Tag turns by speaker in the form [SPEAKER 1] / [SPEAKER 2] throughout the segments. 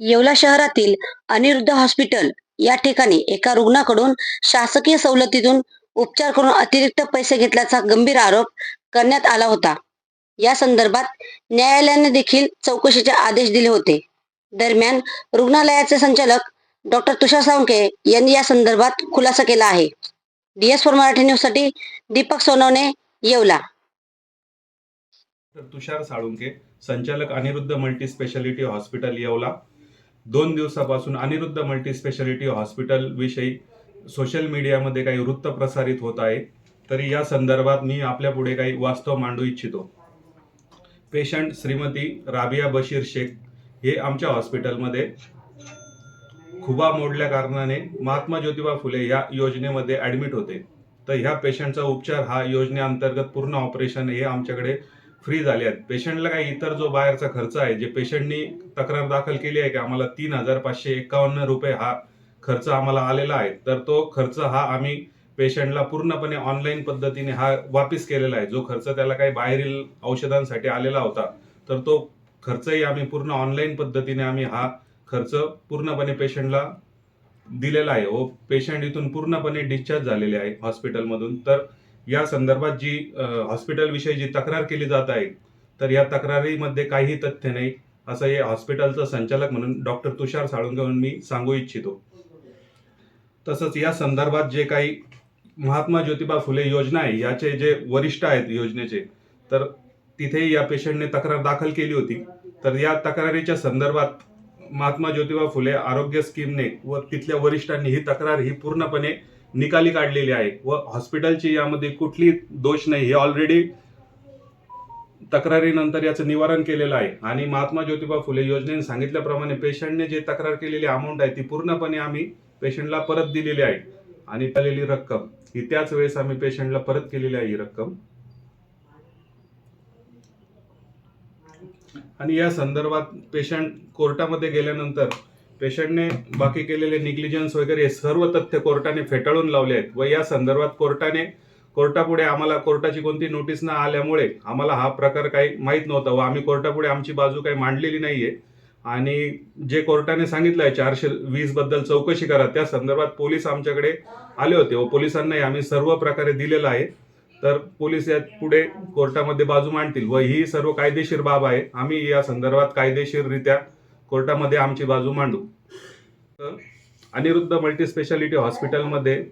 [SPEAKER 1] येवला शहरातील अनिरुद्ध हॉस्पिटल या ठिकाणी एका रुग्णाकडून शासकीय सवलतीतून उपचार करून अतिरिक्त पैसे घेतल्याचा गंभीर आरोप करण्यात आला होता. या संदर्भात न्यायालयाने देखील चौकशीचे आदेश दिले होते. दरम्यान रुग्णालयाचे संचालक डॉक्टर तुषार सावंके यांनी या संदर्भात खुलासा केला आहे. डीएस फोर मराठी न्यूजसाठी दीपक सोनवणे येवला.
[SPEAKER 2] तुषार साळुंके संचालक Anirudh multi speciality hospital Yeola. दोन दिवसापासून अनिरुद्ध मल्टी स्पेशालिटी हॉस्पिटल विषयी सोशल मीडियामध्ये काही वृत्त प्रसारित होत आहे. तरी या संदर्भात मी आपल्या पुढे काही वास्तव मांडू इच्छितो. पेशंट श्रीमती राबिया बशीर शेख हे आमच्या हॉस्पिटलमध्ये खुबा मोडल्या कारणाने महात्मा ज्योतिबा फुले या योजनेमध्ये ऍडमिट होते. तर ह्या पेशंटचा उपचार हा योजनेअंतर्गत पूर्ण ऑपरेशन हे आमच्याकडे फ्री झाले आहेत. पेशंटला काही इतर जो बाहेरचा खर्च आहे जे पेशंटनी तक्रार दाखल केली आहे की आम्हाला तीन हजार पाचशे एकावन्न रुपये हा खर्च आम्हाला आलेला आहे तर तो खर्च हा आम्ही पेशंटला पूर्णपणे ऑनलाईन पद्धतीने हा वापिस केलेला आहे. जो खर्च त्याला काही बाहेरील औषधांसाठी आलेला होता तर तो खर्चही आम्ही पूर्ण ऑनलाईन पद्धतीने आम्ही हा खर्च पूर्णपणे पेशंटला दिलेला आहे. व पेशंट इथून पूर्णपणे डिस्चार्ज झालेले आहे हॉस्पिटलमधून तर या संदर्भात जी हॉस्पिटल विषयी जी तक्रार केली जात आहे तर या तक्रारीमध्ये काही तथ्य नाही असं हे हॉस्पिटलचं संचालक म्हणून डॉक्टर तुषार साळुंगे म्हणून मी सांगू इच्छितो. तसंच या संदर्भात जे काही महात्मा ज्योतिबा फुले योजना आहे याचे जे वरिष्ठ आहेत योजनेचे तर तिथेही या पेशंटने तक्रार दाखल केली होती. तर या तक्रारीच्या संदर्भात महात्मा ज्योतिबा फुले आरोग्य स्कीमने व तिथल्या वरिष्ठांनी ही तक्रार ही पूर्णपणे निकाली काढलेली आहे व हॉस्पिटलची यामध्ये कुठली दोष नाही. हे ऑलरेडी तक्रारीनंतर याचं निवारण केलेलं आहे. आणि महात्मा ज्योतिबा फुले योजनेने सांगितल्याप्रमाणे पेशंटने जे तक्रार केलेली अमाऊंट आहे ती पूर्णपणे आम्ही पेशंटला परत दिलेली आहे. आणि आलेली रक्कम ही त्याच वेळेस आम्ही पेशंटला परत केलेली आहे ही रक्कम. आणि या संदर्भात पेशंट कोर्टामध्ये गेल्यानंतर पेशंटने बाकी केलेले निग्लिजन्स वगैरे हे सर्व तथ्य कोर्टाने फेटाळून लावले आहेत. व या संदर्भात कोर्टाने कोर्टापुढे आम्हाला कोर्टाची कोणती नोटीस न आल्यामुळे आम्हाला हा प्रकार काही माहीत नव्हता व आम्ही कोर्टापुढे आमची बाजू काही मांडलेली नाही आहे आणि जे कोर्टाने सांगितलं आहे चारशे वीसबद्दल चौकशी करा त्या संदर्भात पोलीस आमच्याकडे आले होते व पोलिसांनाही आम्ही सर्व प्रकारे दिलेलं आहे. तर पोलीस यात पुढे कोर्टामध्ये बाजू मांडतील व ही सर्व कायदेशीर बाब आहे. आम्ही या संदर्भात कायदेशीररित्या कोर्टामध्ये आमची बाजू मांडू. अनिरुद्ध मल्टी स्पेशालिटी हॉस्पिटलमध्ये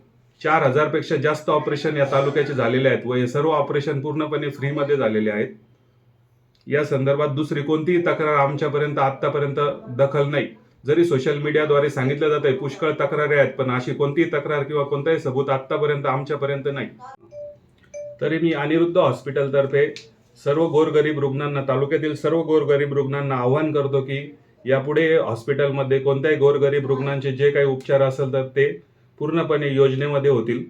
[SPEAKER 2] चार हजारपेक्षा जास्त ऑपरेशन या तालुक्याचे झालेले आहेत व हे सर्व ऑपरेशन पूर्णपणे फ्रीमध्ये झालेले आहेत. या संदर्भात दुसरी कोणतीही तक्रार आमच्यापर्यंत आतापर्यंत दखल नाही. जरी सोशल मीडियाद्वारे सांगितलं जात आहे पुष्कळ तक्रारी आहेत पण अशी कोणतीही तक्रार किंवा कोणताही सबूत आत्तापर्यंत आमच्यापर्यंत नाही. तरी मी अनिरुद्ध हॉस्पिटलतर्फे सर्व गोरगरीब रुग्णांना तालुक्यातील सर्व गोरगरीब रुग्णांना आव्हान करतो की यापुढे हॉस्पिटलमध्ये कोणत्याही गोरगरीब रुग्णांचे जे काही उपचार असेल तर ते पूर्णपणे योजनेमध्ये होतील.